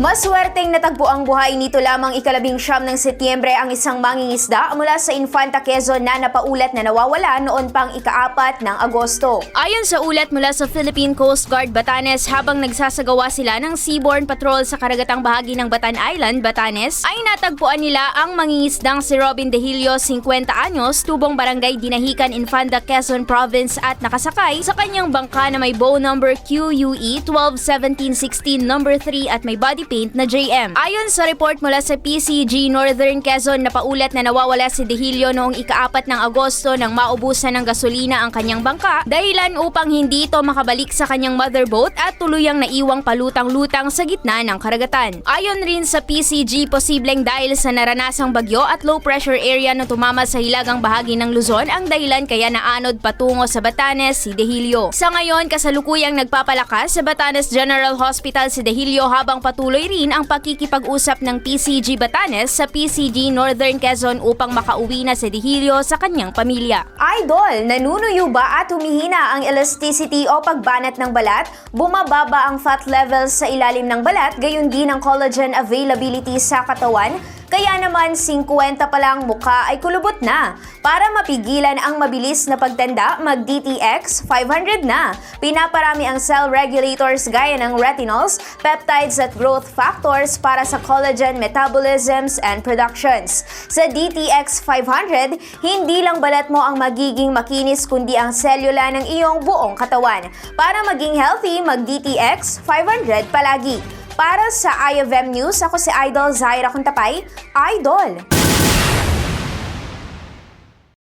Maswerteng natagpo ang buhay nito lamang ikalabing siyam ng Setyembre ang isang mangingisda mula sa Infanta Quezon na napaulat na nawawala noon pang ikaapat ng Agosto. Ayon sa ulat mula sa Philippine Coast Guard Batanes habang nagsasagawa sila ng seaborne patrol sa karagatang bahagi ng Batan Island, Batanes, ay natagpuan nila ang mangingisdang si Robin Dehilio, 50 anyos, tubong barangay Dinahican, Infanta, Quezon Province at nakasakay sa kanyang bangka na may bow number QUE 121716 number 3 at may body paint na JM. Ayon sa report mula sa PCG Northern Quezon na paulat na nawawala si Dehilio noong ikaapat ng Agosto nang maubusan ng gasolina ang kanyang bangka dahilan upang hindi ito makabalik sa kanyang motherboat at tuluyang naiwang palutang-lutang sa gitna ng karagatan. Ayon rin sa PCG, posibleng dahil sa naranasang bagyo at low pressure area na tumama sa hilagang bahagi ng Luzon ang dahilan kaya naanod patungo sa Batanes si Dehilio. Sa ngayon, kasalukuyang nagpapalakas sa Batanes General Hospital si Dehilio habang patuloy rin ang pakikipag-usap ng PCG Batanes sa PCG Northern Quezon upang makauwi na si Dehilio sa kanyang pamilya. Idol, nanunuyo ba at humihina ang elasticity o pagbanat ng balat? Bumababa ang fat levels sa ilalim ng balat, gayon din ang collagen availability sa katawan? Kaya naman 50 pa lang mukha ay kulubot na. Para mapigilan ang mabilis na pagtanda, mag-DTX 500 na. Pinaparami ang cell regulators gaya ng retinols, peptides at growth factors para sa collagen metabolisms and productions. Sa DTX 500, hindi lang balat mo ang magiging makinis kundi ang selula ng iyong buong katawan. Para maging healthy, mag-DTX 500 palagi. Para sa IFM News, ako si Idol Zaira Kuntapay, Idol!